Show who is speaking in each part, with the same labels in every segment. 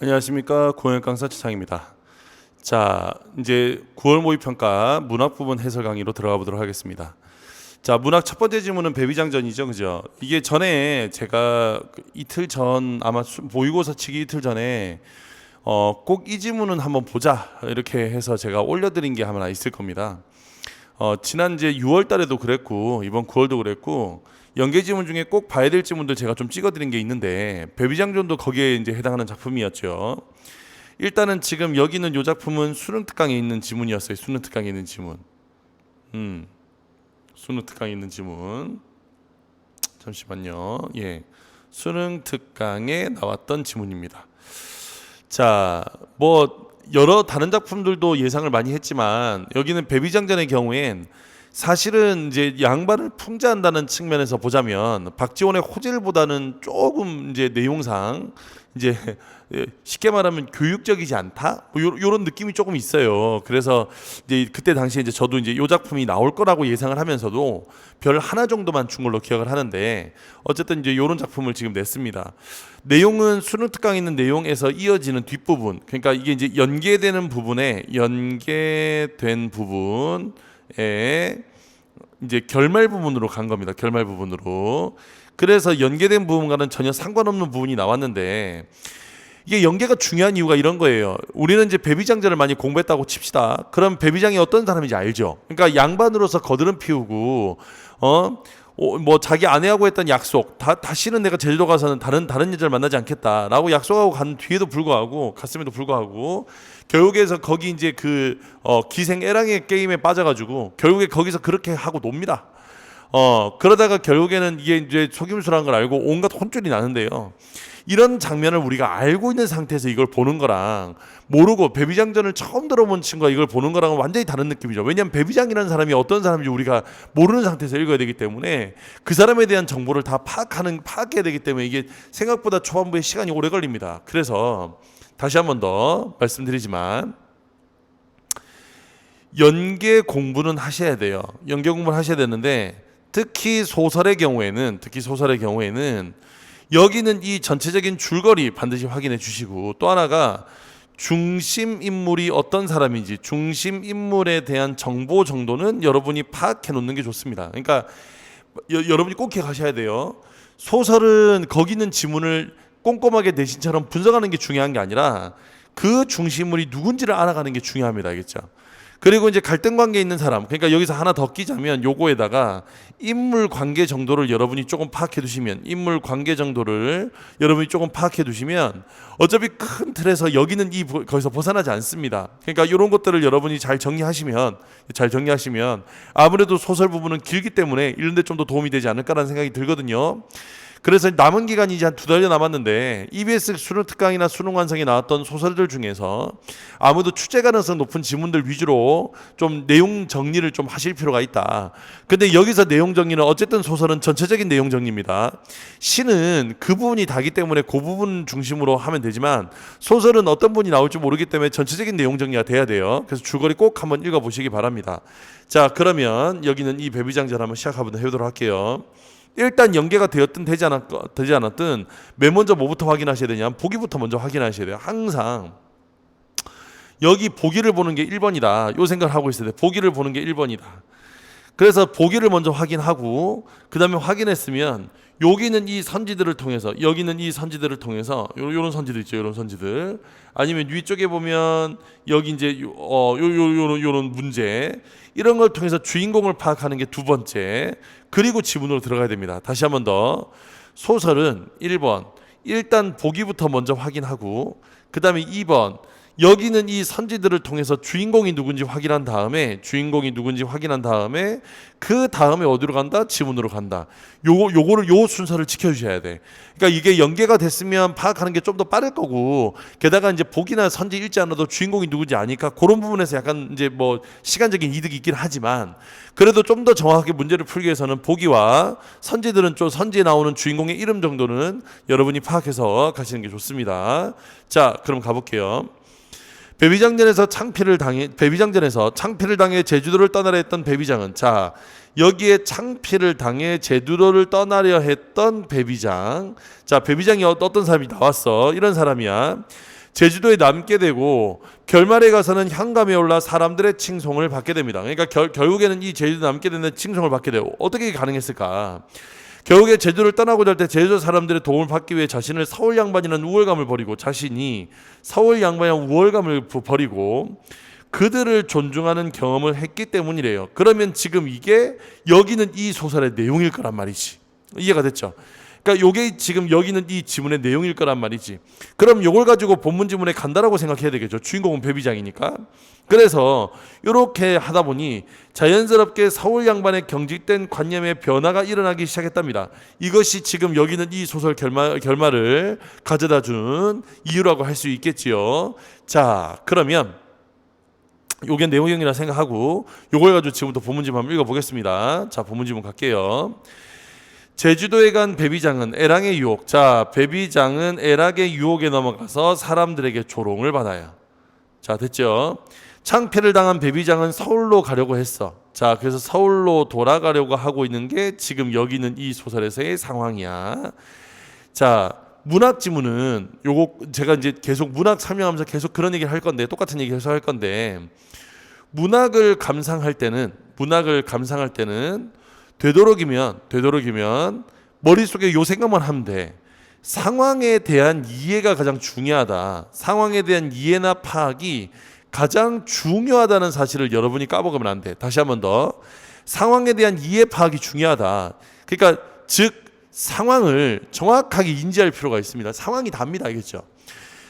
Speaker 1: 안녕하십니까 고현 강사 최창입니다. 자 이제 9월 모의 평가 문학 부분 해설 강의로 들어가 보도록 하겠습니다. 자 문학 첫 번째 질문은 배비장전이죠, 그죠? 이게 전에 제가 그 이틀 전 아마 수- 모의고사 치기 이틀 전에 어, 꼭이 질문은 한번 보자 이렇게 해서 제가 올려드린 게 하나 있을 겁니다. 어, 지난 이제 6월 달에도 그랬고 이번 9월도 그랬고 연계 지문 중에 꼭 봐야 될 지문들 제가 좀 찍어드린 게 있는데 배비장전도 거기에 이제 해당하는 작품이었죠. 일단은 지금 여기 있는 요 작품은 수능 특강에 있는 지문이었어요. 수능 특강에 있는 지문. 음, 수능 특강에 있는 지문. 잠시만요. 예, 수능 특강에 나왔던 지문입니다. 자, 뭐 여러 다른 작품들도 예상을 많이 했지만 여기는 배비장전의 경우엔 사실은 이제 양반을 풍자한다는 측면에서 보자면 박지원의 호질보다는 조금 이제 내용상 이제 예, 쉽게 말하면 교육적이지 않다 뭐 요, 요런 느낌이 조금 있어요. 그래서 이제 그때 당시에 이제 저도 이제 요 작품이 나올 거라고 예상을 하면서도 별 하나 정도만 준 걸로 기억을 하는데 어쨌든 이제 요런 작품을 지금 냈습니다. 내용은 수능 특강 있는 내용에서 이어지는 뒷부분 그러니까 이게 이제 연계되는 부분에 연계된 부분에 이제 결말 부분으로 간 겁니다. 결말 부분으로. 그래서 연계된 부분과는 전혀 상관없는 부분이 나왔는데 이게 연계가 중요한 이유가 이런 거예요. 우리는 이제 배비장전을 많이 공부했다고 칩시다. 그럼 배비장이 어떤 사람인지 알죠. 그러니까 양반으로서 거드름 피우고 어. 어, 뭐 자기 아내하고 했던 약속 다, 다시는 내가 제주도 가서는 다른 다른 여자를 만나지 않겠다라고 약속하고 간 뒤에도 불구하고 갔음에도 불구하고 결국에서 거기 이제 그 어, 기생 애랑의 게임에 빠져가지고 결국에 거기서 그렇게 하고 놉니다. 어 그러다가 결국에는 이게 이제 속임수라는 걸 알고 온갖 혼쭐이 나는데요. 이런 장면을 우리가 알고 있는 상태에서 이걸 보는 거랑 모르고 배비장전을 처음 들어본 친구가 이걸 보는 거랑은 완전히 다른 느낌이죠. 왜냐하면 배비장이라는 사람이 어떤 사람인지 우리가 모르는 상태에서 읽어야 되기 때문에 그 사람에 대한 정보를 다 파악하는 파악해야 되기 때문에 이게 생각보다 초반부에 시간이 오래 걸립니다. 그래서 다시 한 번 더 말씀드리지만 연계 공부는 하셔야 돼요. 연계 공부를 하셔야 되는데 특히 소설의 경우에는 특히 소설의 경우에는 여기는 이 전체적인 줄거리 반드시 확인해 주시고 또 하나가 중심 인물이 어떤 사람인지 중심 인물에 대한 정보 정도는 여러분이 파악해 놓는 게 좋습니다. 그러니까 여, 여러분이 꼭 기억하셔야 돼요. 소설은 거기 있는 지문을 꼼꼼하게 내신처럼 분석하는 게 중요한 게 아니라 그 중심물이 누군지를 알아가는 게 중요합니다. 알겠죠? 그리고 이제 갈등 관계에 있는 사람. 그러니까 여기서 하나 더 끼자면 요거에다가 인물 관계 정도를 여러분이 조금 파악해 두시면 인물 관계 정도를 여러분이 조금 파악해 두시면 어차피 큰 틀에서 여기는 이 부- 거기서 벗어나지 않습니다. 그러니까 이런 것들을 여러분이 잘 정리하시면 잘 정리하시면 아무래도 소설 부분은 길기 때문에 이런 데 좀 더 도움이 되지 않을까라는 생각이 들거든요. 그래서 남은 기간이 이제 한 두 달여 남았는데 EBS 수능 특강이나 수능 완성에 나왔던 소설들 중에서 아무도 출제 가능성 높은 지문들 위주로 좀 내용 정리를 좀 하실 필요가 있다. 근데 여기서 내용 정리는 어쨌든 소설은 전체적인 내용 정리입니다. 시는 그 부분이 다기 때문에 그 부분 중심으로 하면 되지만 소설은 어떤 분이 나올지 모르기 때문에 전체적인 내용 정리가 돼야 돼요. 그래서 줄거리 꼭 한번 읽어 보시기 바랍니다. 자, 그러면 여기는 이 배비장전 한번 시작하도록 해보도록 할게요. 일단 연계가 되었든 되지 않았 되지 않았든 맨 먼저 뭐부터 확인하셔야 되냐? 보기부터 먼저 확인하셔야 돼요. 항상 여기 보기를 보는 게 1번이다. 요 생각을 하고 있어야 돼. 보기를 보는 게 1번이다. 그래서 보기를 먼저 확인하고 그 다음에 확인했으면 여기는 이 선지들을 통해서 여기는 이 선지들을 통해서 요, 요런 선지들 있죠. 요런 선지들. 아니면 위쪽에 보면 여기 이제 요- 어, 요런 요런 문제 이런 걸 통해서 주인공을 파악하는 게 두 번째. 그리고 지문으로 들어가야 됩니다. 다시 한 번 더. 소설은 1번 일단 보기부터 먼저 확인하고 그 다음에 2번 여기는 이 선지들을 통해서 주인공이 누군지 확인한 다음에 주인공이 누군지 확인한 다음에 그 다음에 어디로 간다? 지문으로 간다. 요거 요거를 요 순서를 지켜 주셔야 돼. 그러니까 이게 연계가 됐으면 파악하는 게 좀 더 빠를 거고 게다가 이제 보기나 선지 읽지 않아도 주인공이 누군지 아니까 그런 부분에서 약간 이제 뭐 시간적인 이득이 있긴 하지만 그래도 좀 더 정확하게 문제를 풀기 위해서는 보기와 선지들은 좀 선지에 나오는 주인공의 이름 정도는 여러분이 파악해서 가시는 게 좋습니다. 자, 그럼 가볼게요. 배비장전에서 창피를 당해 배비장전에서 창피를 당해 제주도를 떠나려 했던 배비장은 자 여기에 창피를 당해 제주도를 떠나려 했던 배비장 자 배비장이 어- 어떤 사람이 나왔어 이런 사람이야 제주도에 남게 되고 결말에 가서는 향감에 올라 사람들의 칭송을 받게 됩니다. 그러니까 결, 결국에는 이 제주도 남게 되는 칭송을 받게 되고 어떻게 가능했을까? 결국에 제주를 떠나고자 할 때 제주도 사람들의 도움을 받기 위해 자신을 서울 양반이라는 우월감을 버리고 자신이 서울 양반이라는 우월감을 부- 버리고 그들을 존중하는 경험을 했기 때문이래요. 그러면 지금 이게 여기는 이 소설의 내용일 거란 말이지. 이해가 됐죠? 그러니까 요게 지금 여기는 이 지문의 내용일 거란 말이지. 그럼 요걸 가지고 본문 지문에 간다라고 생각해야 되겠죠. 주인공은 배비장이니까. 그래서 이렇게 하다 보니 자연스럽게 서울 양반의 경직된 관념의 변화가 일어나기 시작했답니다. 이것이 지금 여기는 이 소설 결말, 결말을 가져다 준 이유라고 할 수 있겠지요. 자, 그러면 요게 내용이라 생각하고 요걸 가지고 지금부터 본문지문 한번 읽어보겠습니다. 자, 본문지문 갈게요. 제주도에 간 베비장은 에랑의 유혹. 자, 베비장은 에락의 유혹에 넘어가서 사람들에게 조롱을 받아요. 자, 됐죠? 창피를 당한 베비장은 서울로 가려고 했어. 자, 그래서 서울로 돌아가려고 하고 있는 게 지금 여기는 이 소설에서의 상황이야. 자, 문학 지문은 요거 제가 이제 계속 문학 설명하면서 계속 그런 얘기를 할 건데 똑같은 얘기 계속 할 건데 문학을 감상할 때는 문학을 감상할 때는 되도록이면 되도록이면 머릿속에 요 생각만 하면 돼. 상황에 대한 이해가 가장 중요하다. 상황에 대한 이해나 파악이 가장 중요하다는 사실을 여러분이 까먹으면 안 돼. 다시 한 번 더. 상황에 대한 이해 파악이 중요하다. 그러니까 즉 상황을 정확하게 인지할 필요가 있습니다. 상황이 답니다. 알겠죠?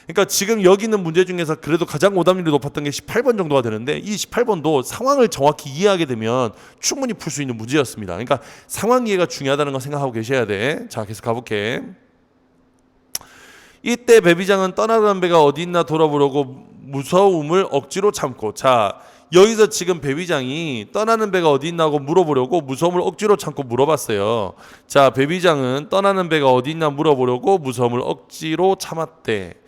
Speaker 1: 그러니까 지금 여기 있는 문제 중에서 그래도 가장 오답률이 높았던 게 18번 정도가 되는데 이 18번도 상황을 정확히 이해하게 되면 충분히 풀 수 있는 문제였습니다. 그러니까 상황 이해가 중요하다는 거 생각하고 계셔야 돼. 자, 계속 가볼게. 이때 배비장은 떠나가는 배가 어디 있나 돌아보려고 무서움을 억지로 참고 자 여기서 지금 배비장이 떠나는 배가 어디 있나고 물어보려고 무서움을 억지로 참고 물어봤어요. 자 배비장은 떠나는 배가 어디 있나 물어보려고 무서움을 억지로 참았대.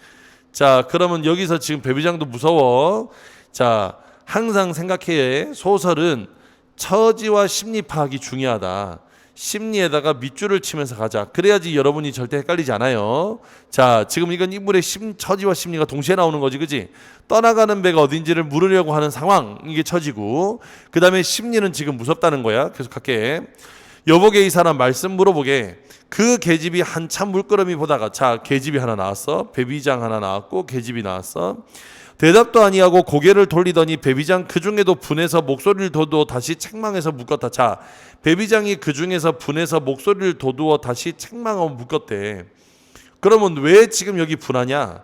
Speaker 1: 자 그러면 여기서 지금 배비장도 무서워. 자 항상 생각해 소설은 처지와 심리 파악이 중요하다. 심리에다가 밑줄을 치면서 가자. 그래야지 여러분이 절대 헷갈리지 않아요. 자, 지금 이건 인물의 심, 처지와 심리가 동시에 나오는 거지, 그지? 떠나가는 배가 어딘지를 물으려고 하는 상황, 이게 처지고, 그 다음에 심리는 지금 무섭다는 거야. 계속 할게. 여보게 이 사람 말씀 물어보게. 그 계집이 한참 물끄러미 보다가, 자, 계집이 하나 나왔어. 배비장 하나 나왔고, 계집이 나왔어. 대답도 아니하고 고개를 돌리더니 배비장 그 중에도 분해서 목소리를 돋워 다시 책망해서 묶었다. 자, 배비장이 그 중에서 분해서 목소리를 돋우어 다시 책망하고 묶었대. 그러면 왜 지금 여기 분하냐?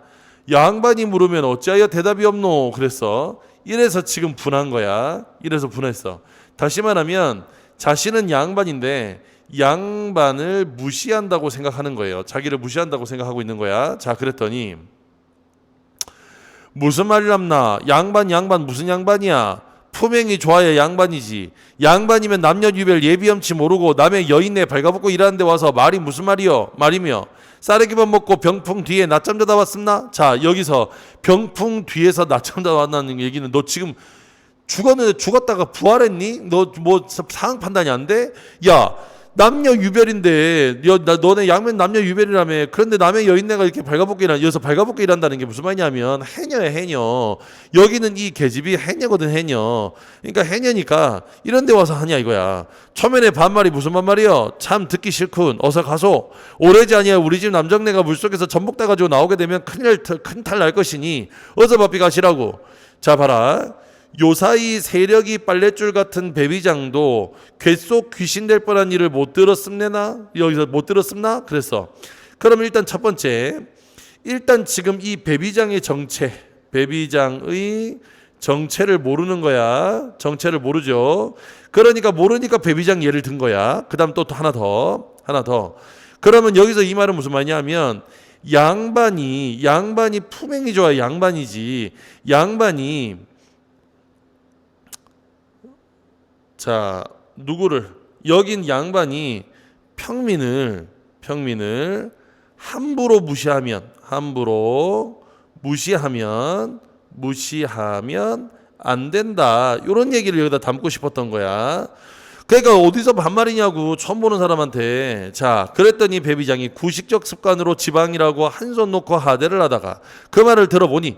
Speaker 1: 양반이 물으면 어찌하여 대답이 없노? 그랬어. 이래서 지금 분한 거야. 이래서 분했어. 다시 말하면 자신은 양반인데 양반을 무시한다고 생각하는 거예요. 자기를 무시한다고 생각하고 있는 거야. 자, 그랬더니 무슨 말이랍나? 양반 양반 무슨 양반이야? 품행이 좋아야 양반이지. 양반이면 남녀 유별 예비엄치 모르고 남의 여인네 발가벗고 일하는데 와서 말이 무슨 말이여? 말이며 쌀에기만 먹고 병풍 뒤에 낮잠 자다 왔습나? 자 여기서 병풍 뒤에서 낮잠 자다 왔다는 얘기는 너 지금 죽었는데 죽었다가 부활했니? 너 뭐 상황 판단이 안 돼? 야 남녀 유별인데 여, 나, 너네 양면 남녀 유별이라며. 그런데 남의 여인네가 이렇게 발가벗고 일한 여기서 발가벗고 일한다는 게 무슨 말이냐면 해녀야 해녀. 여기는 이 계집이 해녀거든 해녀. 그러니까 해녀니까 이런 데 와서 하냐 이거야. 초면에 반말이 무슨 반말이여? 참 듣기 싫군. 어서 가소. 오래지 아니야. 우리 집 남정네가 물속에서 전복 따가지고 나오게 되면 큰일 큰탈 날 것이니 어서 바삐 가시라고. 자 봐라 요사이 세력이 빨랫줄 같은 배비장도 귓속 귀신 될 뻔한 일을 못 들었음내나 여기서 못 들었음나 그랬어. 그럼 일단 첫 번째 일단 지금 이 배비장의 정체 배비장의 정체를 모르는 거야. 정체를 모르죠. 그러니까 모르니까 배비장 예를 든 거야. 그다음 또 하나 더 하나 더. 그러면 여기서 이 말은 무슨 말이냐면 양반이 양반이 품행이 좋아 양반이지 양반이 자 누구를? 여긴 양반이 평민을 평민을 함부로 무시하면 함부로 무시하면 무시하면 안 된다. 이런 얘기를 여기다 담고 싶었던 거야. 그러니까 어디서 반말이냐고 처음 보는 사람한테. 자 그랬더니 배비장이 구식적 습관으로 지방이라고 한 손 놓고 하대를 하다가 그 말을 들어보니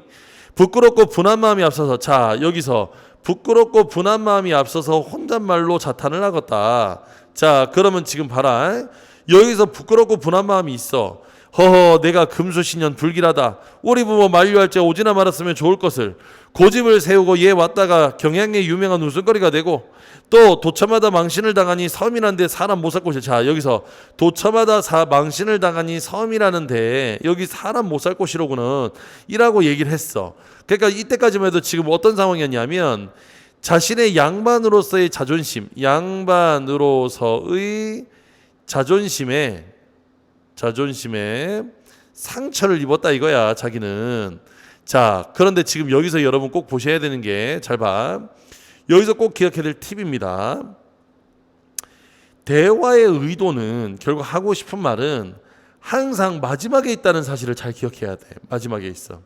Speaker 1: 부끄럽고 분한 마음이 앞서서 자 여기서 부끄럽고 분한 마음이 앞서서 혼잣말로 자탄을 하겠다. 자 그러면 지금 봐라. 여기서 부끄럽고 분한 마음이 있어 허허 내가 금수신년 불길하다. 우리 부모 만류할 때 오지나 말았으면 좋을 것을. 고집을 세우고 얘 왔다가 경향의 유명한 웃음거리가 되고 또 도처마다 망신을 당하니 섬이란데 사람 못살 곳이 자 여기서 도처마다 사, 망신을 당하니 섬이라는데 여기 사람 못 살 곳이로구는 이라고 얘기를 했어. 그러니까 이때까지만 해도 지금 어떤 상황이었냐면 자신의 양반으로서의 자존심 양반으로서의 자존심에 자존심에 상처를 입었다 이거야 자기는. 자 그런데 지금 여기서 여러분 꼭 보셔야 되는 게 잘 봐. 여기서 꼭 기억해야 될 팁입니다. 대화의 의도는 결국 하고 싶은 말은 항상 마지막에 있다는 사실을 잘 기억해야 돼. 마지막에 있어.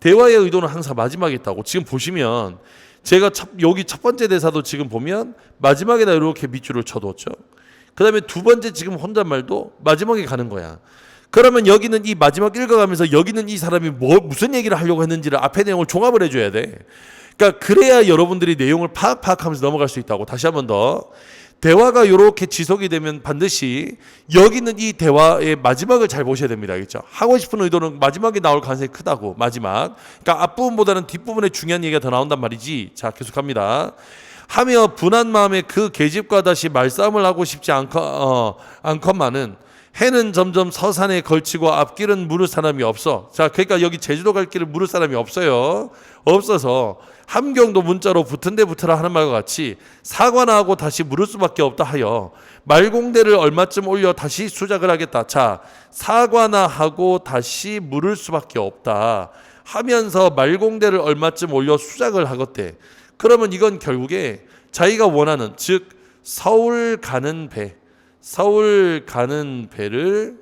Speaker 1: 대화의 의도는 항상 마지막에 있다고. 지금 보시면 제가 첫, 여기 첫 번째 대사도 지금 보면 마지막에다 이렇게 밑줄을 쳐뒀죠 그 다음에 두 번째 지금 혼잣말도 마지막에 가는 거야. 그러면 여기는 이 마지막 읽어가면서 여기는 이 사람이 뭐 무슨 얘기를 하려고 했는지를 앞에 내용을 종합을 해줘야 돼. 그러니까 그래야 여러분들이 내용을 파악 파악하면서 넘어갈 수 있다고. 다시 한 번 더. 대화가 이렇게 지속이 되면 반드시 여기는 이 대화의 마지막을 잘 보셔야 됩니다. 알겠죠? 하고 싶은 의도는 마지막에 나올 가능성이 크다고. 마지막. 그러니까 앞부분보다는 뒷부분에 중요한 얘기가 더 나온단 말이지. 자, 계속합니다. 하며 분한 마음에 그 계집과 다시 말싸움을 하고 싶지 않거, 어, 않건만은 해는 점점 서산에 걸치고 앞길은 물을 사람이 없어. 자, 그러니까 여기 제주도 갈 길을 물을 사람이 없어요. 없어서 함경도 문자로 붙은 데 붙으라 하는 말과 같이 사과나 하고 다시 물을 수밖에 없다 하여 말공대를 얼마쯤 올려 다시 수작을 하겠다. 자, 사과나 하고 다시 물을 수밖에 없다. 하면서 말공대를 얼마쯤 올려 수작을 하겠대. 그러면 이건 결국에 자기가 원하는 즉 서울 가는 배, 서울 가는 배를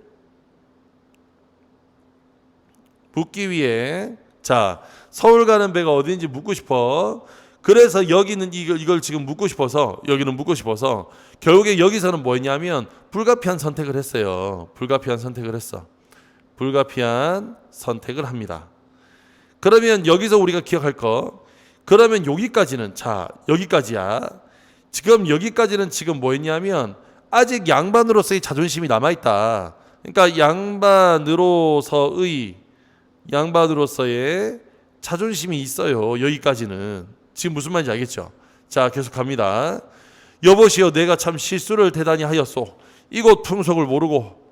Speaker 1: 묻기 위해 자 서울 가는 배가 어디인지 묻고 싶어. 그래서 여기는 이걸, 이걸 지금 묻고 싶어서 여기는 묻고 싶어서 결국에 여기서는 뭐였냐면 불가피한 선택을 했어요. 불가피한 선택을 했어. 불가피한 선택을 합니다. 그러면 여기서 우리가 기억할 거 그러면 여기까지는 자 여기까지야. 지금 여기까지는 지금 뭐였냐면 아직 양반으로서의 자존심이 남아 있다. 그러니까 양반으로서의 양반으로서의 자존심이 있어요. 여기까지는 지금 무슨 말인지 알겠죠? 자 계속 갑니다. 여보시여 내가 참 실수를 대단히 하였소. 이곳 풍속을 모르고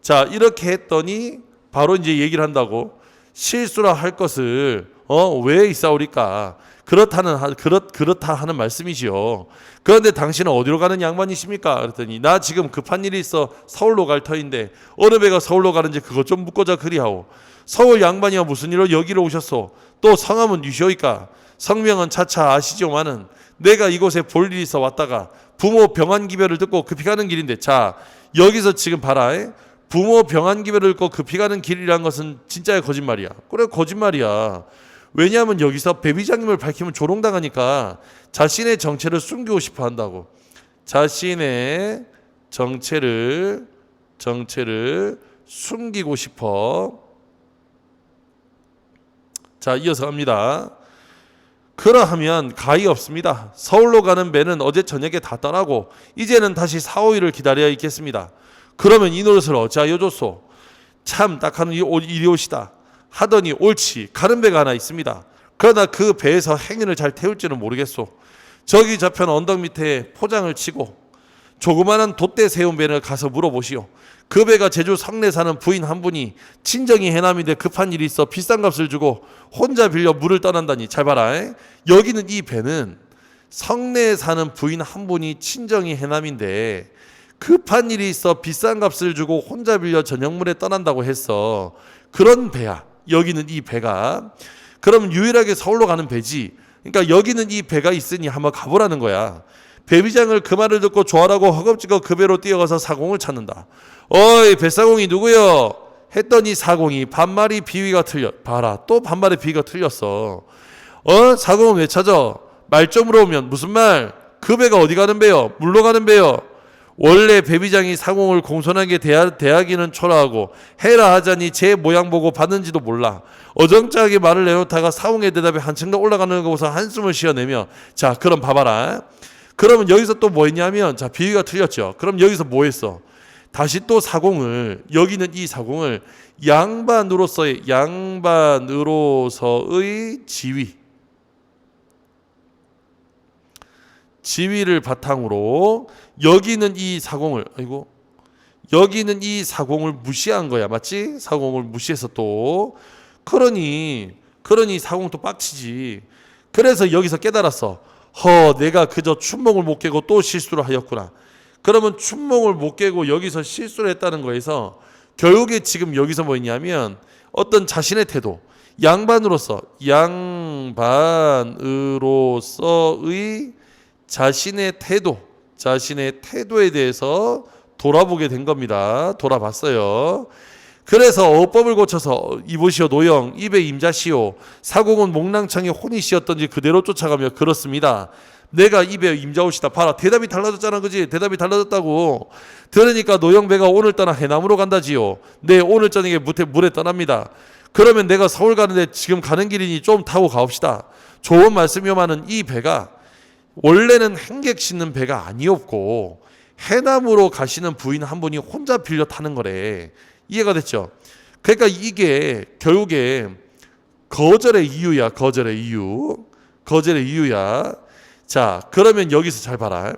Speaker 1: 자 이렇게 했더니 바로 이제 얘기를 한다고 실수라 할 것을 어왜 있사오리까 그렇다는 하- 그렇 그렇다 하는 말씀이지요. 그런데 당신은 어디로 가는 양반이십니까? 그랬더니 나 지금 급한 일이 있어 서울로 갈 터인데 어느 배가 서울로 가는지 그것 좀 묻고자 그리하오. 서울 양반이와 무슨 일로 여기로 오셨소? 또 성함은 유시오이까? 성명은 차차 아시죠마는 내가 이곳에 볼 일이 있어 왔다가 부모 병환 기별을 듣고 급히 가는 길인데 자 여기서 지금 봐라. 에? 부모 병환 기별을 듣고 급히 가는 길이란 것은 진짜의 거짓말이야. 그래 거짓말이야. 왜냐하면 여기서 배비장님을 밝히면 조롱당하니까 자신의 정체를 숨기고 싶어 한다고. 자신의 정체를 정체를 숨기고 싶어. 자, 이어서 갑니다. 그러하면 가히 없습니다. 서울로 가는 배는 어제 저녁에 다 떠나고 이제는 다시 사오일을 기다려야 있겠습니다. 그러면 이 노릇을 어찌하여 줬소? 참 딱하는 이- 일이 오시다. 하더니 옳지 가는 배가 하나 있습니다. 그러나 그 배에서 행인을 잘 태울지는 모르겠소. 저기 저편 언덕 밑에 포장을 치고 조그마한 돛대 세운 배를 가서 물어보시오. 그 배가 제주 성내 사는 부인 한 분이 친정이 해남인데 급한 일이 있어 비싼 값을 주고 혼자 빌려 물을 떠난다니 잘 봐라. 에? 여기는 이 배는 성내에 사는 부인 한 분이 친정이 해남인데 급한 일이 있어 비싼 값을 주고 혼자 빌려 저녁물에 떠난다고 했어. 그런 배야. 여기는 이 배가. 그럼 유일하게 서울로 가는 배지. 그러니까 여기는 이 배가 있으니 한번 가보라는 거야. 배비장을 그 말을 듣고 좋아라고 허겁지겁 그 배로 뛰어가서 사공을 찾는다. 어이 뱃사공이 누구여? 했더니 사공이 반말이 비위가 틀려. 봐라 또 반말의 비위가 틀렸어. 어 사공은 왜 찾아? 말좀 물어보면 무슨 말? 그 배가 어디 가는 배요? 물로 가는 배요. 원래 배비장이 사공을 공손하게 대하, 대하기는 초라하고 해라 하자니 제 모양 보고 받는지도 몰라. 어정쩡하게 말을 내놓다가 사공의 대답에 한층 더 올라가는 거 보고서 한숨을 쉬어내며 자 그럼 봐봐라. 그러면 여기서 또 뭐 했냐면 자 비위가 틀렸죠. 그럼 여기서 뭐 했어? 다시 또 사공을 여기는 이 사공을 양반으로서의 양반으로서의 지위 지위를 바탕으로 여기는 이 사공을 아이고 여기는 이 사공을 무시한 거야 맞지? 사공을 무시해서 또. 그러니 그러니 사공 또 빡치지. 그래서 여기서 깨달았어. 허 내가 그저 춘몽을 못 깨고 또 실수를 하였구나. 그러면 춘몽을 못 깨고 여기서 실수를 했다는 거에서 결국에 지금 여기서 뭐였냐면 어떤 자신의 태도 양반으로서 양반으로서의 자신의 태도 자신의 태도에 대해서 돌아보게 된 겁니다. 돌아봤어요. 그래서 어법을 고쳐서 이보시오 노영 입에 임자시오 사공은 몽랑창에 혼이 씌었던지 그대로 쫓아가며 그렇습니다. 내가 입에 임자오시다 봐라 대답이 달라졌잖아 그지 대답이 달라졌다고 들으니까 노영배가 오늘 떠나 해남으로 간다지요 네 오늘 저녁에 무태 물에 떠납니다 그러면 내가 서울 가는데 지금 가는 길이니 좀 타고 가옵시다 좋은 말씀이오마는 이 배가 원래는 행객 싣는 배가 아니었고 해남으로 가시는 부인 한 분이 혼자 빌려 타는 거래. 이해가 됐죠? 그러니까 이게 결국에 거절의 이유야. 거절의 이유. 거절의 이유야. 자, 그러면 여기서 잘 봐라.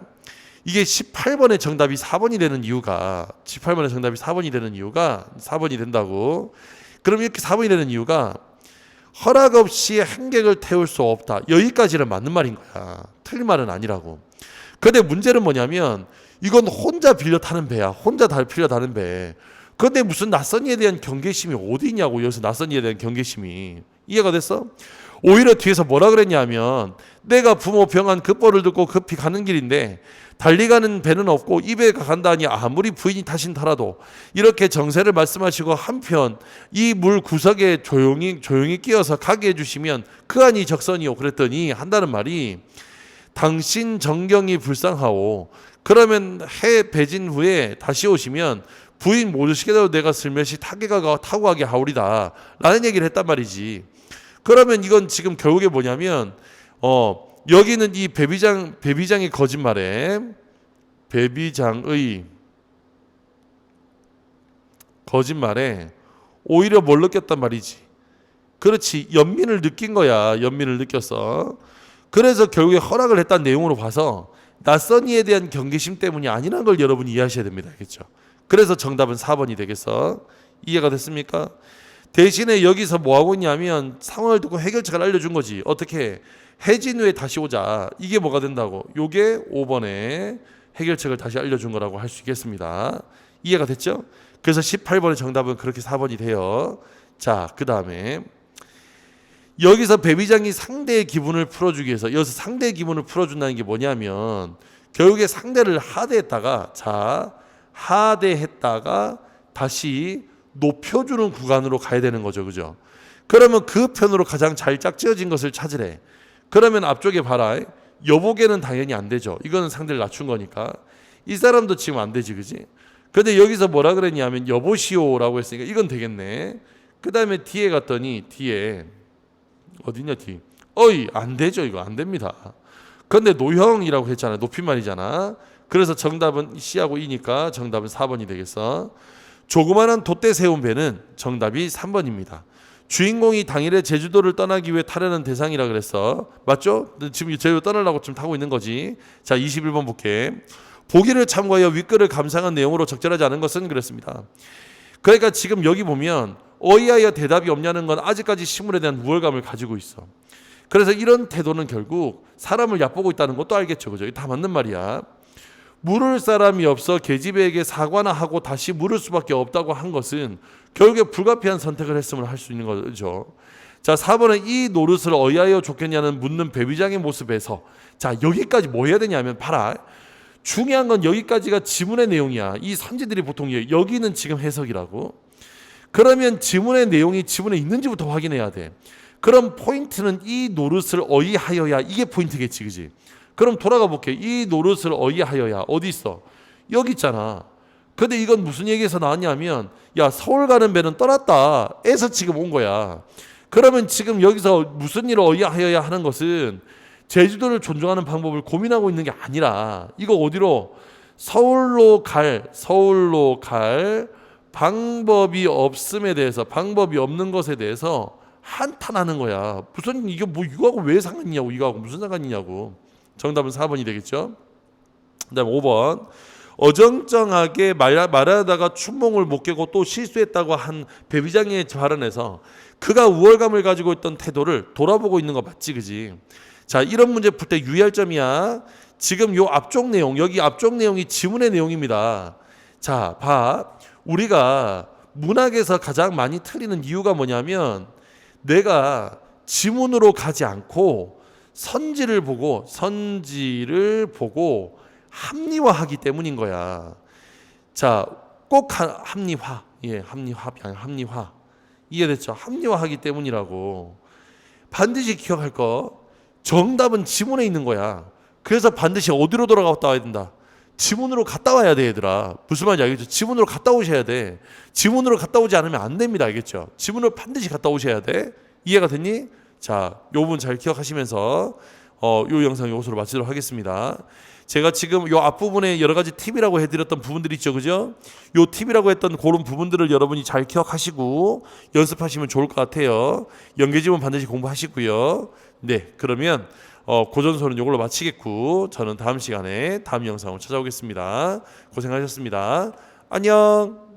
Speaker 1: 이게 18번의 정답이 4번이 되는 이유가 18번의 정답이 4번이 되는 이유가 4번이 된다고. 그럼 이렇게 4번이 되는 이유가 허락 없이 행객을 태울 수 없다. 여기까지는 맞는 말인 거야. 틀린 말은 아니라고. 근데 문제는 뭐냐면 이건 혼자 빌려 타는 배야. 혼자 다 빌려 타는 배. 근데 무슨 낯선 이에 대한 경계심이 어디 있냐고 여기서 낯선 이에 대한 경계심이 이해가 됐어? 오히려 뒤에서 뭐라 그랬냐면 내가 부모 병한 급보를 듣고 급히 가는 길인데 달리 가는 배는 없고 이 배가 간다니 아무리 부인이 타신더라도 이렇게 정세를 말씀하시고 한편 이 물 구석에 조용히 조용히 끼어서 가게 해주시면 그 안이 적선이요. 그랬더니 한다는 말이 당신 정경이 불쌍하오. 그러면 해 배진 후에 다시 오시면 부인 모르시게도 내가 슬며시 타게 가가 타고 가게 하오리다 라는 얘기를 했단 말이지. 그러면 이건 지금 결국에 뭐냐면 어 여기는 이 배비장 배비장의 거짓말에 배비장의 거짓말에 오히려 뭘 느꼈단 말이지. 그렇지 연민을 느낀 거야. 연민을 느꼈어. 그래서 결국에 허락을 했다는 내용으로 봐서 낯선 이에 대한 경계심 때문이 아니라는 걸 여러분이 이해하셔야 됩니다. 알겠죠? 그래서 정답은 4번이 되겠어. 이해가 됐습니까? 대신에 여기서 뭐 하고 있냐면 상황을 듣고 해결책을 알려준 거지. 어떻게 해진 후에 다시 오자. 이게 뭐가 된다고? 요게 5번에 해결책을 다시 알려준 거라고 할 수 있겠습니다. 이해가 됐죠? 그래서 18번의 정답은 그렇게 4번이 돼요. 자, 그 다음에 여기서 배비장이 상대의 기분을 풀어주기 위해서 여기서 상대의 기분을 풀어준다는 게 뭐냐면 결국에 상대를 하대했다가 자 하대했다가 다시 높여주는 구간으로 가야 되는 거죠, 그죠? 그러면 그 편으로 가장 잘 짝지어진 것을 찾으래. 그러면 앞쪽에 봐라. 여보게는 당연히 안 되죠. 이거는 상대를 낮춘 거니까. 이 사람도 지금 안 되지, 그지? 근데 여기서 뭐라 그랬냐면 여보시오라고 했으니까 이건 되겠네. 그 다음에 뒤에 갔더니 뒤에 어디냐 뒤. 어이 안 되죠 이거 안 됩니다. 근데 노형이라고 했잖아 높임말이잖아. 그래서 정답은 C하고 E니까 정답은 4번이 되겠어. 조그마한 돛대 세운 배는 정답이 3번입니다. 주인공이 당일에 제주도를 떠나기 위해 타려는 대상이라 그랬어. 맞죠? 지금 제주도 떠나려고 지금 타고 있는 거지. 자, 21번 볼게. 보기를 참고하여 윗글을 감상한 내용으로 적절하지 않은 것은 그랬습니다. 그러니까 지금 여기 보면 어이하여 대답이 없냐는 건 아직까지 시물에 대한 우월감을 가지고 있어. 그래서 이런 태도는 결국 사람을 얕보고 있다는 것도 알겠죠. 그죠? 다 맞는 말이야. 물을 사람이 없어 계집애에게 사과나 하고 다시 물을 수밖에 없다고 한 것은 결국에 불가피한 선택을 했음을 할 수 있는 거죠. 자, 4번은 이 노릇을 어이하여 좋겠냐는 묻는 배비장의 모습에서 자, 여기까지 뭐 해야 되냐면 봐라. 중요한 건 여기까지가 지문의 내용이야. 이 선지들이 보통 얘- 여기는 지금 해석이라고. 그러면 지문의 내용이 지문에 있는지부터 확인해야 돼. 그럼 포인트는 이 노릇을 어이하여야 이게 포인트겠지, 그지? 그럼 돌아가 볼게. 이 노릇을 어이하여야 어디 있어? 여기 있잖아. 근데 이건 무슨 얘기에서 나왔냐면 야 서울 가는 배는 떠났다. 에서 지금 온 거야. 그러면 지금 여기서 무슨 일을 어이하여야 하는 것은 제주도를 존중하는 방법을 고민하고 있는 게 아니라 이거 어디로 서울로 갈 서울로 갈 방법이 없음에 대해서 방법이 없는 것에 대해서 한탄하는 거야. 무슨 이게 뭐 이거하고 왜 상관이냐고 이거하고 무슨 상관이냐고. 정답은 4번이 되겠죠. 그다음 5번 어정쩡하게 말, 말하다가 춘몽을 못 깨고 또 실수했다고 한 배비장의 발언에서 그가 우월감을 가지고 있던 태도를 돌아보고 있는 거 맞지 그지? 자 이런 문제 풀 때 유의할 점이야. 지금 요 앞쪽 내용 여기 앞쪽 내용이 지문의 내용입니다. 자 봐. 우리가 문학에서 가장 많이 틀리는 이유가 뭐냐면 내가 지문으로 가지 않고 선지를 보고 선지를 보고 합리화하기 때문인 거야. 자, 꼭 하- 합리화. 예, 합리화, 합리화. 이해됐죠? 합리화하기 때문이라고. 반드시 기억할 거. 정답은 지문에 있는 거야. 그래서 반드시 어디로 돌아갔다 와야 된다. 지문으로 갔다 와야 돼, 얘들아. 무슨 말인지 알겠죠? 지문으로 갔다 오셔야 돼. 지문으로 갔다 오지 않으면 안 됩니다. 알겠죠? 지문으로 반드시 갔다 오셔야 돼. 이해가 됐니? 자, 요 부분 잘 기억하시면서 어, 요 영상 요것으로 마치도록 하겠습니다. 제가 지금 요 앞부분에 여러 가지 팁이라고 해드렸던 부분들이 있죠, 그죠? 요 팁이라고 했던 그런 부분들을 여러분이 잘 기억하시고 연습하시면 좋을 것 같아요. 연계지문 반드시 공부하시고요. 네, 그러면 어, 고전서는 요걸로 마치겠고 저는 다음 시간에 다음 영상으로 찾아오겠습니다. 고생하셨습니다. 안녕.